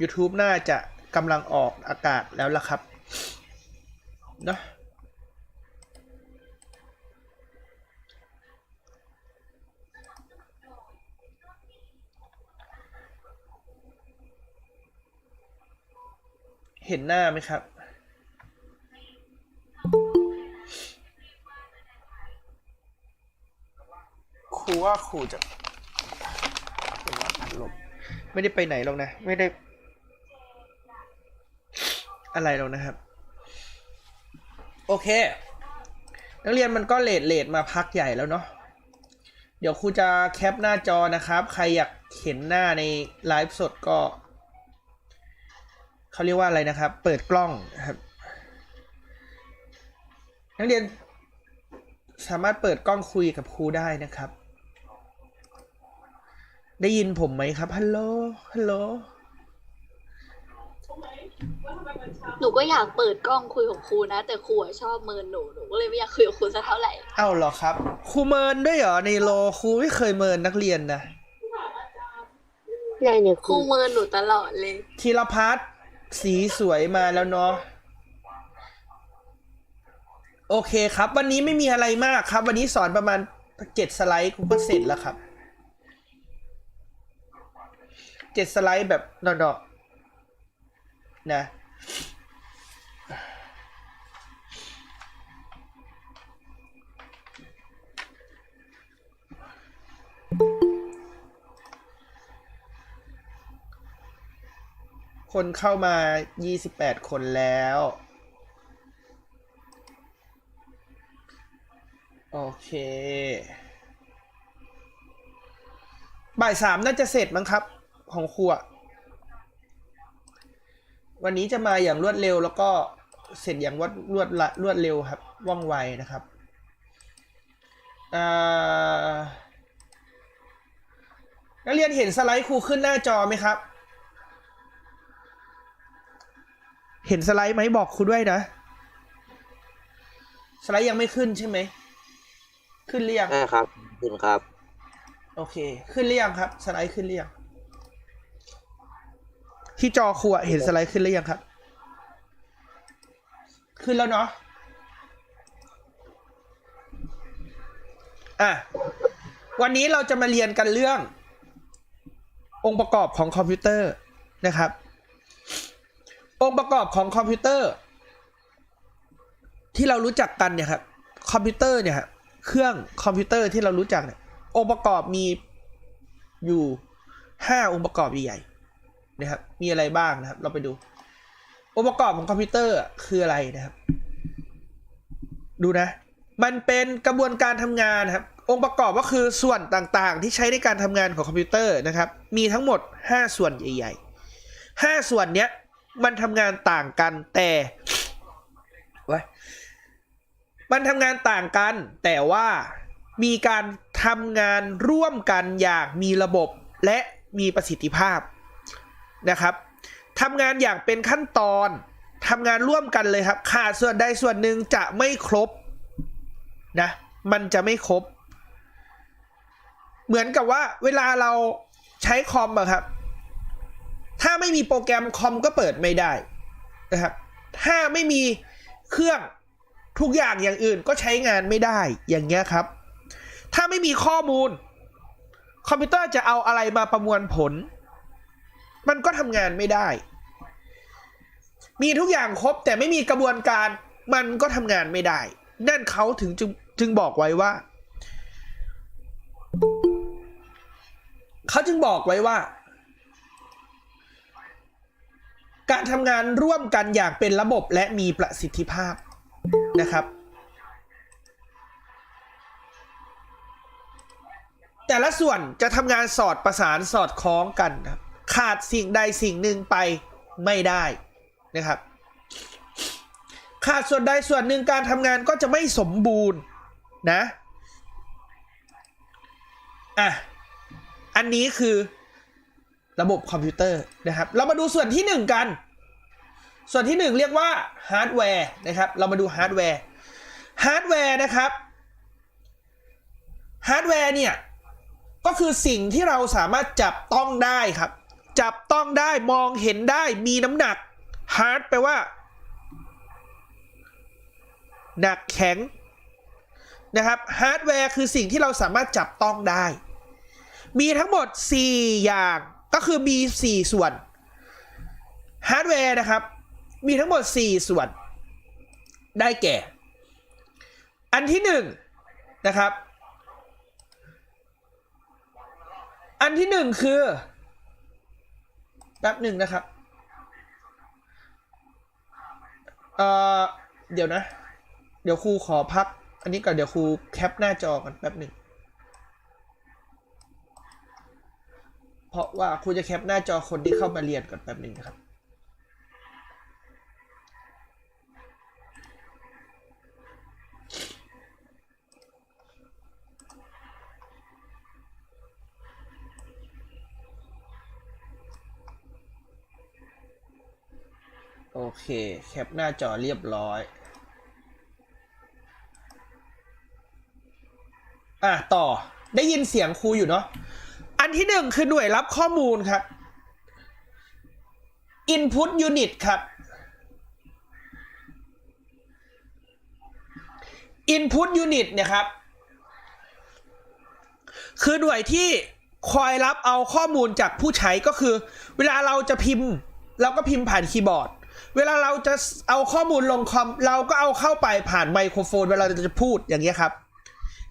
YouTube น่าจะกำลังออกอากาศแล้วล่ะครับเนอะเห็นหน้าไหมครับ ครูว่าครูจะเห็นว่าพัดลมไม่ได้ไปไหนหรอกนะ ไม่ได้ อะไรหรอกนะครับ โอเค นักเรียนมันก็เลดเลดมาพักใหญ่แล้วเนาะเดี๋ยวครูจะแคปหน้าจอนะครับ ใครอยากเห็นหน้าในไลฟ์สดก็ เขาเรียกว่าอะไรนะครับ เปิดกล้องนะครับ นักเรียนสามารถเปิดกล้องคุยกับครูได้นะครับ ได้ยินผมไหมครับ ฮัลโหล ฮัลโหล หนูก็อยากเปิดกล้องคุยของครูนะ แต่ครูอะชอบเมินหนูหนูก็เลยไม่อยากคุยกับครูสักเท่าไหร่เอ้าเหรอครับครูเมินด้วยเหรอในโลครูไม่เคยเมินนักเรียนนะได้เนี่ยคครูรูเมินหนูตลอดเลยธีรพัฒน์สีสวยมาแล้วเนาะโอเคครับ วันนี้ไม่มีอะไรมากครับ วันนี้สอนประมาณเจ็ดสไลด์ครูก็เสร็จแล้วครับเจ็ดสไลด์แบบดอกๆ นะคนเข้ามา 28 คนแล้ว โอเค บ่ายสามน่าจะเสร็จมั้งครับ ของครัว วันนี้จะมาอย่างรวดเร็ว แล้วก็เสร็จอย่างรวดรวดละรวดเร็วครับว่องไวนะครับอ่านักเรียนเห็นสไลด์ครูขึ้นหน้าจอไหมครับ เห็นสไลด์ไหมบอกครูด้วยนะ สไลด์ยังไม่ขึ้นใช่ไหม ขึ้นหรือยังใช่ครับคุณครับ โอเค ขึ้นหรือยังครับ สไลด์ขึ้นหรือยัง ที่จอครูอะเห็นสไลด์ขึ้นหรือยังครับ ขึ้นแล้วเนาะอะวันนี้เราจะมาเรียนกันเรื่อง องค์ประกอบของคอมพิวเตอร์นะครับ องค์ประกอบของคอมพิวเตอร์ ที่เรารู้จักกันเนี่ยครับคอมพิวเตอร์เนี่ยครับเครื่องคอมพิวเตอร์ที่เรารู้จักเนี่ยองค์ประกอบมีอยู่ห้าองค์ประกอบใหญ่ นะครับมีอะไรบ้างนะครับ เราไปดูองค์ประกอบของคอมพิวเตอร์คืออะไรนะครับ ดูนะ มันเป็นกระบวนการทำงานนะครับ องค์ประกอบก็คือส่วนต่างๆ ที่ใช้ในการทำงานของคอมพิวเตอร์นะครับ มีทั้งหมด 5 ส่วนใหญ่ๆ5ส่วนเนี้ยมันทำงานต่างกันแต่ไว้มันทำงานต่างกันแต่ว่ามีการทำงานร่วมกันอย่างมีระบบและมีประสิทธิภาพ นะครับทำงานอย่างเป็นขั้นตอนทำงานร่วมกันเลยครับ ขาดส่วนใดส่วนหนึ่งจะไม่ครบนะมันจะไม่ครบ เหมือนกับว่าเวลาเราใช้คอมอะครับ ถ้าไม่มีโปรแกรมคอมก็เปิดไม่ได้นะครับ ถ้าไม่มีเครื่องทุกอย่างอย่างอื่นก็ใช้งานไม่ได้อย่างเงี้ยครับ ถ้าไม่มีข้อมูล คอมพิวเตอร์จะเอาอะไรมาประมวลผล มันก็ทำงานไม่ได้ มีทุกอย่างครบแต่ไม่มีกระบวนการมันก็ทำงานไม่ได้ นั่นเขาถึงจึงจึงบอกไว้ว่า เขาจึงบอกไว้ว่า การทำงานร่วมกันอย่างเป็นระบบและมีประสิทธิภาพนะครับ แต่ละส่วนจะทำงานสอดประสานสอดคล้องกันครับ ขาดสิ่งใดสิ่งหนึ่งไปไม่ได้นะครับ ขาดส่วนใดส่วนหนึ่งการทำงานก็จะไม่สมบูรณ์นะอะอันนี้คือระบบคอมพิวเตอร์นะครับ เรามาดูส่วนที่หนึ่งกัน ส่วนที่หนึ่งเรียกว่าฮาร์ดแวร์นะครับ เรามาดูฮาร์ดแวร์ ฮาร์ดแวร์นะครับ ฮาร์ดแวร์เนี่ย ก็คือสิ่งที่เราสามารถจับต้องได้ครับ จับต้องได้มองเห็นได้มีน้ำหนัก hard แปลว่า หนักแข็งนะครับฮาร์ดแวร์คือสิ่งที่เราสามารถจับต้องได้ มีทั้งหมด 4 อย่างก็คือมี 4 ส่วนฮาร์ดแวร์นะครับ มีทั้งหมด 4 ส่วน ได้แก่ อันที่ 1 นะครับ อันที่หนึ่งคือ แป๊บหนึ่งนะครับ เอ่อ เดี๋ยวนะ เดี๋ยวครูขอพัก อันนี้ก่อนเดี๋ยวครูแคปหน้าจอกันแป๊บหนึ่ง เพราะว่าครูจะแคปหน้าจอคนที่เข้ามาเรียนก่อนแป๊บหนึ่งนะครับ เค แคปหน้าจอเรียบร้อย อะ ต่อได้ยินเสียงครูอยู่เนาะอันที่หนึ่งคือหน่วยรับข้อมูลครับ Input Unit ครับ Input Unit เนี่ยครับ คือหน่วยที่คอยรับเอาข้อมูลจากผู้ใช้ก็คือ เวลาเราจะพิมพ์ เราก็พิมพ์ผ่านคีย์บอร์ด เวลาเราจะเอาข้อมูลลงคอม เราก็เอาเข้าไปผ่านไมโครโฟน เวลาเราจะพูดอย่างเงี้ยครับ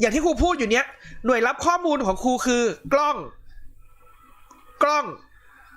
อย่างที่ครูพูดอยู่เนี้ยหน่วยรับข้อมูลของครูคือกล้อง กล้อง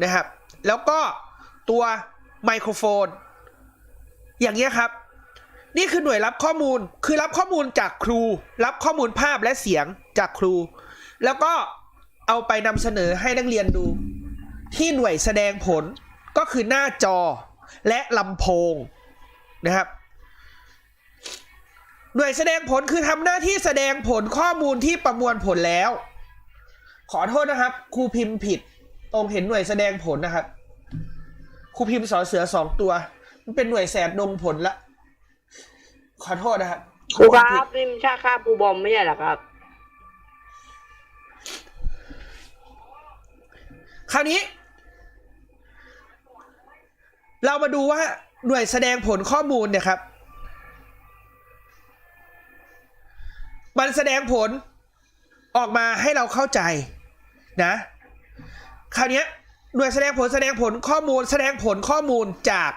นะครับ แล้วก็ตัวไมโครโฟน อย่างเงี้ยครับ นี่คือหน่วยรับข้อมูลคือรับข้อมูลจากครู รับข้อมูลภาพและเสียงจากครู แล้วก็เอาไปนำเสนอให้นักเรียนดู ที่หน่วยแสดงผลก็คือหน้าจอ และลำโพงนะครับหน่วยแสดงผลคือทำหน้าที่แสดงผลข้อมูลที่ประมวลผลแล้ว ขอโทษนะครับครูพิมพ์ผิด ตรงเห็นหน่วยแสดงผลนะครับครูพิมพ์สอเสือสองตัว มันเป็นหน่วยแสดดงผลละ ขอโทษนะครับครูคพิรัมพ์ผิบดนี่มันชาค่าปูบอมไม่ใช่เหรอครับ คราวนี้ เรามาดูว่าหน่วยแสดงผลข้อมูลเนี่ยครับ มันแสดงผลออกมาให้เราเข้าใจนะ คราวนี้หน่วยแสดงผลแสดงผลข้อมูล แสดงผลข้อมูลจาก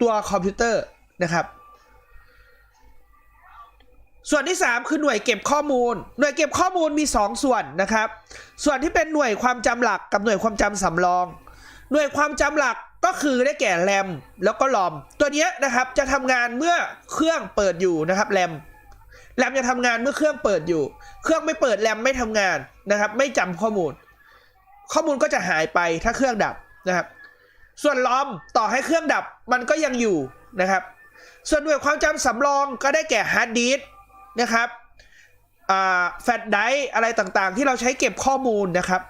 ตัวคอมพิวเตอร์นะครับ ส่วนที่ 3 คือหน่วยเก็บข้อมูล หน่วยเก็บข้อมูลมี 2 ส่วนนะครับ ส่วนที่เป็นหน่วยความจำหลักกับหน่วยความจำสำรอง หน่วยความจำหลักก็คือได้แก่แรมแล้วก็ลอม ตัวนี้นะครับจะทำงานเมื่อเครื่องเปิดอยู่นะครับแรมแรมจะทำงานเมื่อเครื่องเปิดอยู่ เครื่องไม่เปิดแรมไม่ทำงานนะครับ ไม่จำข้อมูล ข้อมูลก็จะหายไปถ้าเครื่องดับนะครับ ส่วนลอมต่อให้เครื่องดับมันก็ยังอยู่นะครับ ส่วนหน่วยความจำสำรองก็ได้แก่ฮาร์ดดิสก์นะครับแฟลชไดร์อะไรต่างๆ ที่เราใช้เก็บข้อมูลนะครับ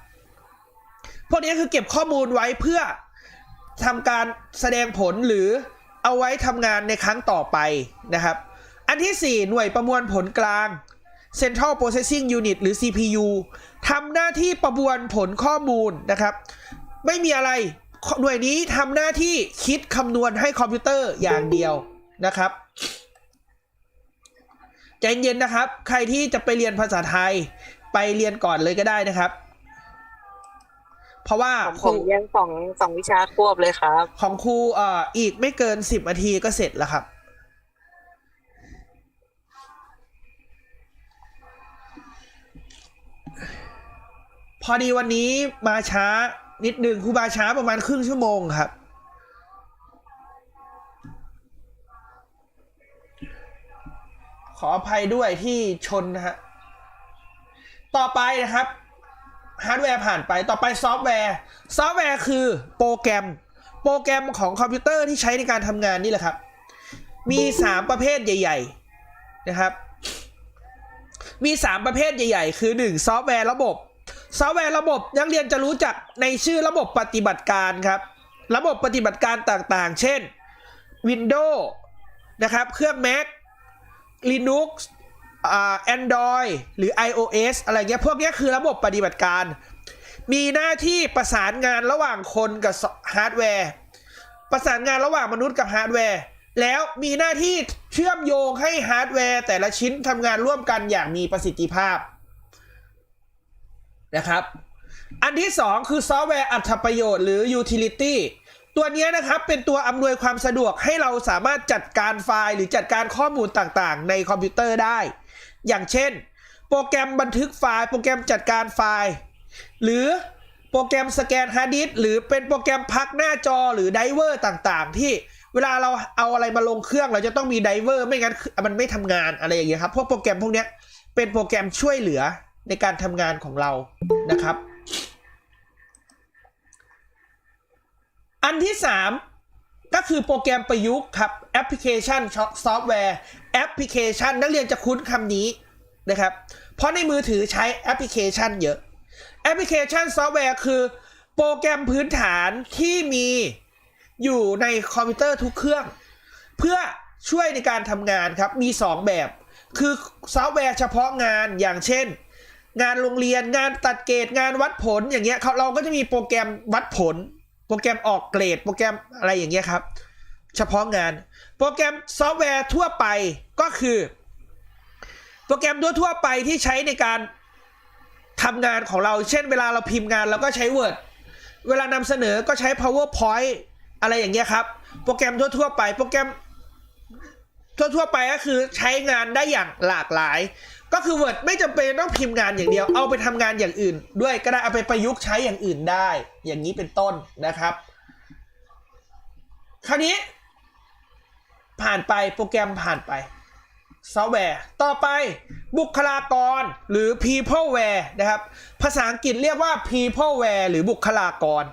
พวกนี้คือเก็บข้อมูลไว้เพื่อทำการแสดงผลหรือเอาไว้ทำงานในครั้งต่อไปนะครับ อันที่ 4 หน่วยประมวลผลกลาง Central Processing Unit หรือ CPU ทำหน้าที่ประมวลผลข้อมูลนะครับ ไม่มีอะไรหน่วยนี้ทำหน้าที่คิดคำนวณให้คอมพิวเตอร์อย่างเดียวนะครับใจเย็นนะครับ ใครที่จะไปเรียนภาษาไทยไปเรียนก่อนเลยก็ได้นะครับ เพราะว่าผมคผรูมเรียนสองสองวิชาควบเลยครับ ของครูเอ่ออีกไม่เกินสิบนาทีก็เสร็จแล้วครับ พอดีวันนี้มาช้านิดหนึ่งครูบาช้าประมาณครึ่งชั่วโมงครับขออภัยด้วยที่ชนนะฮะ ต่อไปนะครับ ฮาร์ดแวร์ผ่านไปต่อไปซอฟต์แวร์ซอฟต์แวร์คือโปรแกรม โปรแกรมของคอมพิวเตอร์ที่ใช้ในการทำงานนี่แหละครับ มี 3 ประเภทใหญ่ ๆนะครับ มี 3 ประเภทใหญ่ ๆ คือ 1 ซอฟต์แวร์ระบบ ซอฟต์แวร์ระบบนักเรียนจะรู้จักในชื่อระบบปฏิบัติการครับ ระบบปฏิบัติการต่างๆ เช่น Windows นะครับเครื่อง Mac Linux แอ่า Android หรือ iOS อะไรเงี้ย พวกนี้คือระบบปฏิบัติการ มีหน้าที่ประสานงานระหว่างคนกับฮาร์ดแวร์ ประสานงานระหว่างมนุษย์กับฮาร์ดแวร์ แล้วมีหน้าที่เชื่อมโยงให้ฮาร์ดแวร์ แต่ละชิ้นทำงานร่วมกันอย่างมีประสิทธิภาพนะครับ อันที่สองคือซอฟต์แวร์อัตประโยชน์หรือ utility ตัวนี้นะครับเป็นตัวอำนวยความสะดวกให้เราสามารถจัดการไฟล์หรือจัดการข้อมูลต่างๆ ในคอมพิวเตอร์ได้ อย่างเช่น โปรแกรมบันทึกไฟล์ โปรแกรมจัดการไฟล์ หรือโปรแกรมสแกนฮาร์ดดิสก์หรือเป็นโปรแกรมพักหน้าจอหรือไดเวอร์ต่างๆ ที่เวลาเราเอาอะไรมาลงเครื่องเราจะต้องมีไดเวอร์ไม่งั้นมันไม่ทำงานอะไรอย่างเงี้ยครับพวกโปรแกรมพวกเนี้ยเป็นโปรแกรมช่วยเหลือในการทำงานของเรานะครับ อันที่ 3 ก็คือโปรแกรมประยุกต์ครับแอปพลิเคชันซอฟต์แวร์แอปพลิเคชันนักเรียนจะคุ้นคำนี้นะครับ เพราะในมือถือใช้แอปพลิเคชันเยอะแอปพลิเคชันซอฟต์แวร์คือ โปรแกรมพื้นฐานที่มีอยู่ในคอมพิวเตอร์ทุกเครื่อง เพื่อช่วยในการทำงานครับมี 2 แบบ คือซอฟต์แวร์เฉพาะงานอย่างเช่น งานโรงเรียนงานตัดเกรดงานวัดผลอย่างเงี้ยเขาเราก็จะมีโปรแกรมวัดผล โปรแกรมออกเกรด โปรแกรมอะไรอย่างเงี้ยครับ เฉพาะงาน โปรแกรมซอฟต์แวร์ทั่วไปก็คือ โปรแกรมทั่วๆไปที่ใช้ในการทำงานของเรา เช่น เวลาเราพิมพ์งานเราก็ใช้ Word เวลานำเสนอก็ใช้ PowerPoint อะไรอย่างเงี้ยครับ โปรแกรมทั่วๆไป โปรแกรมทั่วๆไปก็คือใช้งานได้อย่างหลากหลาย ก็คือ Word ไม่จำเป็นต้องพิมพ์งานอย่างเดียว เอาไปทำงานอย่างอื่น ด้วยก็ได้เอาไปประยุกต์ใช้อย่างอื่นได้ อย่างนี้เป็นต้นนะครับ คราวนี้ ผ่านไปโปรแกรมผ่านไปซอฟต์แวร์ ต่อไปบุคลากรหรือ peopleware นะครับ ภาษาอังกฤษเรียกว่า peopleware หรือบุคลากร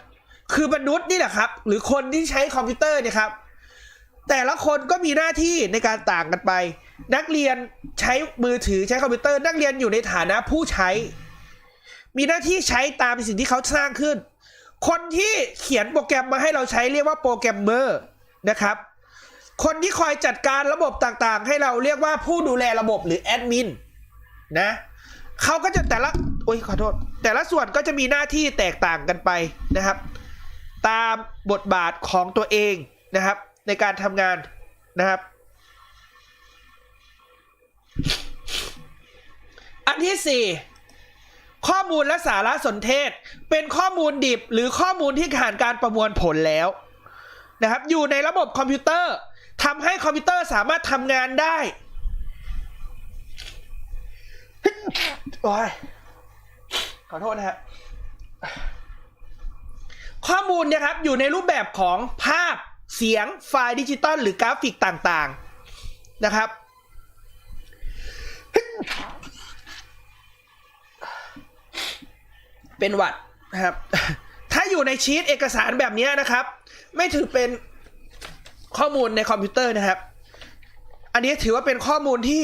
คือมนุษย์นี่แหละครับ หรือคนที่ใช้คอมพิวเตอร์เนี่ยครับ แต่ละคนก็มีหน้าที่ในการต่างกันไป นักเรียนใช้มือถือใช้คอมพิวเตอร์นักเรียนอยู่ในฐานะผู้ใช้ มีหน้าที่ใช้ตามสิ่งที่เขาสร้างขึ้น คนที่เขียนโปรแกรมมาให้เราใช้เรียกว่าโปรแกรมเมอร์นะครับ คนที่คอยจัดการระบบต่างๆ ให้เราเรียกว่าผู้ดูแลระบบหรือแอดมินนะเขาก็จะแต่ละโอ้ยขอโทษ แต่ละส่วนก็จะมีหน้าที่แตกต่างกันไปนะครับ ตามบทบาทของตัวเองนะครับ ในการทำงานนะครับ อัน ที่สี่ข้อมูลและสารสนเทศ เป็นข้อมูลดิบหรือข้อมูลที่ผ่านการประมวลผลแล้วนะครับ อยู่ในระบบคอมพิวเตอร์ทำให้คอมพิวเตอร์สามารถทำงานได้โอ้ยขอโทษนะฮะข้อมูลเนี่ยครับอยู่ในรูปแบบของภาพเสียงไฟล์ดิจิตอลหรือกราฟิกต่าง ๆ นะครับ เป็นหวัดนะครับ ถ้าอยู่ในชีตเอกสารแบบนี้นะครับ ไม่ถือเป็นข้อมูลในคอมพิวเตอร์นะครับ อันนี้ถือว่าเป็นข้อมูลที่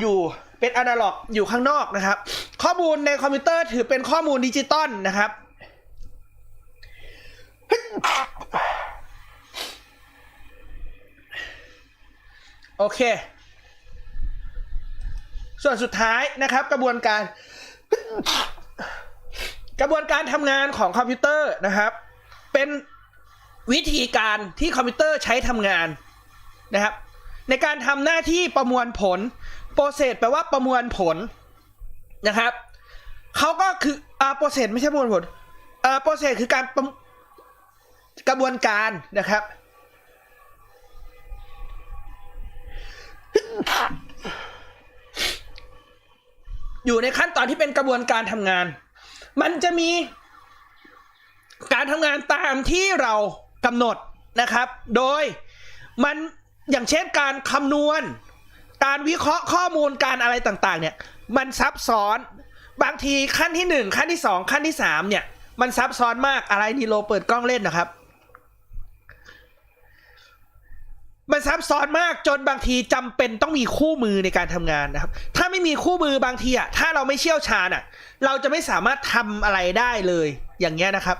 อยู่เป็นอนาล็อกอยู่ข้างนอกนะครับ ข้อมูลในคอมพิวเตอร์ถือเป็นข้อมูลดิจิตอลนะครับ โอเค ส่วนสุดท้ายนะครับ กระบวนการ กระบวนการทำงานของคอมพิวเตอร์นะครับ เป็นวิธีการที่คอมพิวเตอร์ใช้ทำงานนะครับ ในการทำหน้าที่ประมวลผลโปรเซสแปลว่าประมวลผลนะครับเขาก็คืออ่าโปรเซสไม่ใช่ประมวลผลอ่าโปรเซสคือการประกระบวนการนะครับ อยู่ในขั้นตอนที่เป็นกระบวนการทำงาน มันจะมีการทำงานตามที่เรากำหนดนะครับ โดยมันอย่างเช่นการคำนวณ การวิเคราะห์ข้อมูลการอะไรต่างๆ เนี่ย มันซับซ้อน บางทีขั้นที่หนึ่งขั้นที่สองขั้นที่สามเนี่ย มันซับซ้อนมากอะไรนี่โลเปิดกล้องเล่นนะครับ มันซับซ้อนมากจนบางทีจำเป็นต้องมีคู่มือในการทำงานนะครับ ถ้าไม่มีคู่มือบางทีอะถ้าเราไม่เชี่ยวชาญอะ เราจะไม่สามารถทำอะไรได้เลยอย่างเงี้ยนะครับ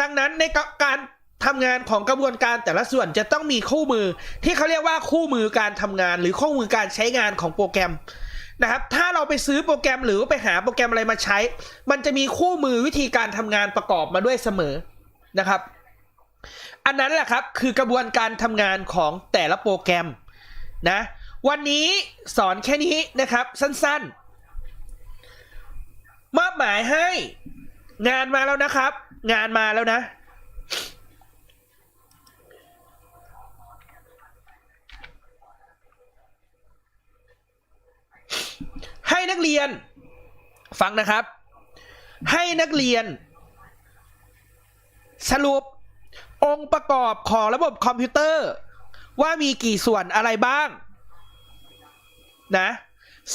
ดังนั้นในการทำงานของกระบวนการแต่ละส่วนจะต้องมีคู่มือ ที่เขาเรียกว่าคู่มือการทำงาน หรือคู่มือการใช้งานของโปรแกรมนะครับ ถ้าเราไปซื้อโปรแกรมหรือไปหาโปรแกรมอะไรมาใช้ มันจะมีคู่มือวิธีการทำงานประกอบมาด้วยเสมอนะครับ อันนั้นแหละครับคือกระบวนการทำงานของแต่ละโปรแกรมนะวันนี้สอนแค่นี้นะครับ สั้นๆ มอบหมายให้งานมาแล้วนะครับ งานมาแล้วนะ ให้นักเรียน ฟังนะครับ ให้นักเรียน สรุป องค์ประกอบของระบบคอมพิวเตอร์ ว่ามีกี่ส่วนอะไรบ้าง นะ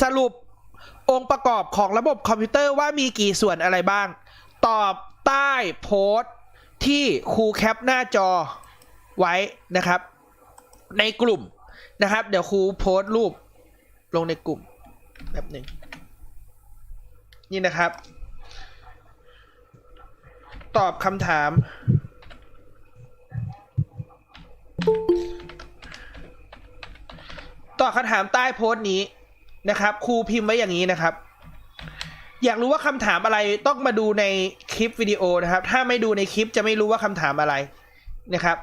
สรุปองค์ประกอบของระบบคอมพิวเตอร์ว่ามีกี่ส่วนอะไรบ้าง ตอบใต้โพสต์ที่ครูแคปหน้าจอไว้นะครับ ในกลุ่มนะครับ เดี๋ยวครูโพสต์รูปลงในกลุ่มแบบหนึ่งนี่นะครับ ตอบคำถาม ตอบคำถามใต้โพสต์นี้นะครับครูพิมพ์ไว้อย่างนี้นะครับ อยากรู้ว่าคำถามอะไรต้องมาดูในคลิปวิดีโอนะครับ ถ้าไม่ดูในคลิปจะไม่รู้ว่าคำถามอะไรนะครับ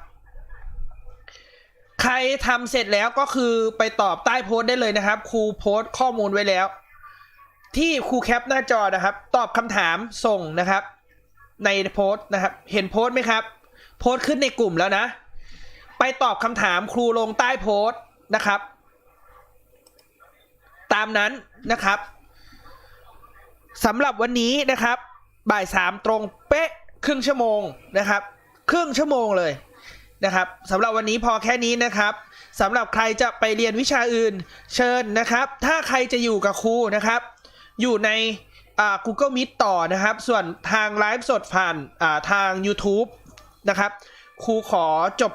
ใครทำเสร็จแล้วก็คือไปตอบใต้โพสต์ได้เลยนะครับครูโพสต์ข้อมูลไว้แล้ว ที่ครูแคปหน้าจอนะครับ ตอบคำถามส่งนะครับ ในโพสต์นะครับ เห็นโพสต์ไหมครับ โพสต์ขึ้นในกลุ่มแล้วนะ ไปตอบคำถามครูลงใต้โพสต์นะครับามนั้นนะครับสำหรับวันนี้นะครับ บ่ายสามตรงเป๊ะครึ่งชั่วโมงนะครับ ครึ่งชั่วโมงเลยนะครับสำหรับวันนี้พอแค่นี้นะครับสำหรับใครจะไปเรียนวิชาอื่นเชิญนะครับ ถ้าใครจะอยู่กับครูนะครับ อยู่ในอ่า Google Meet ต่อนะครับ ส่วนทางไลฟ์สดผ่านอ่าทาง YouTube นะครับ ครูขอจบ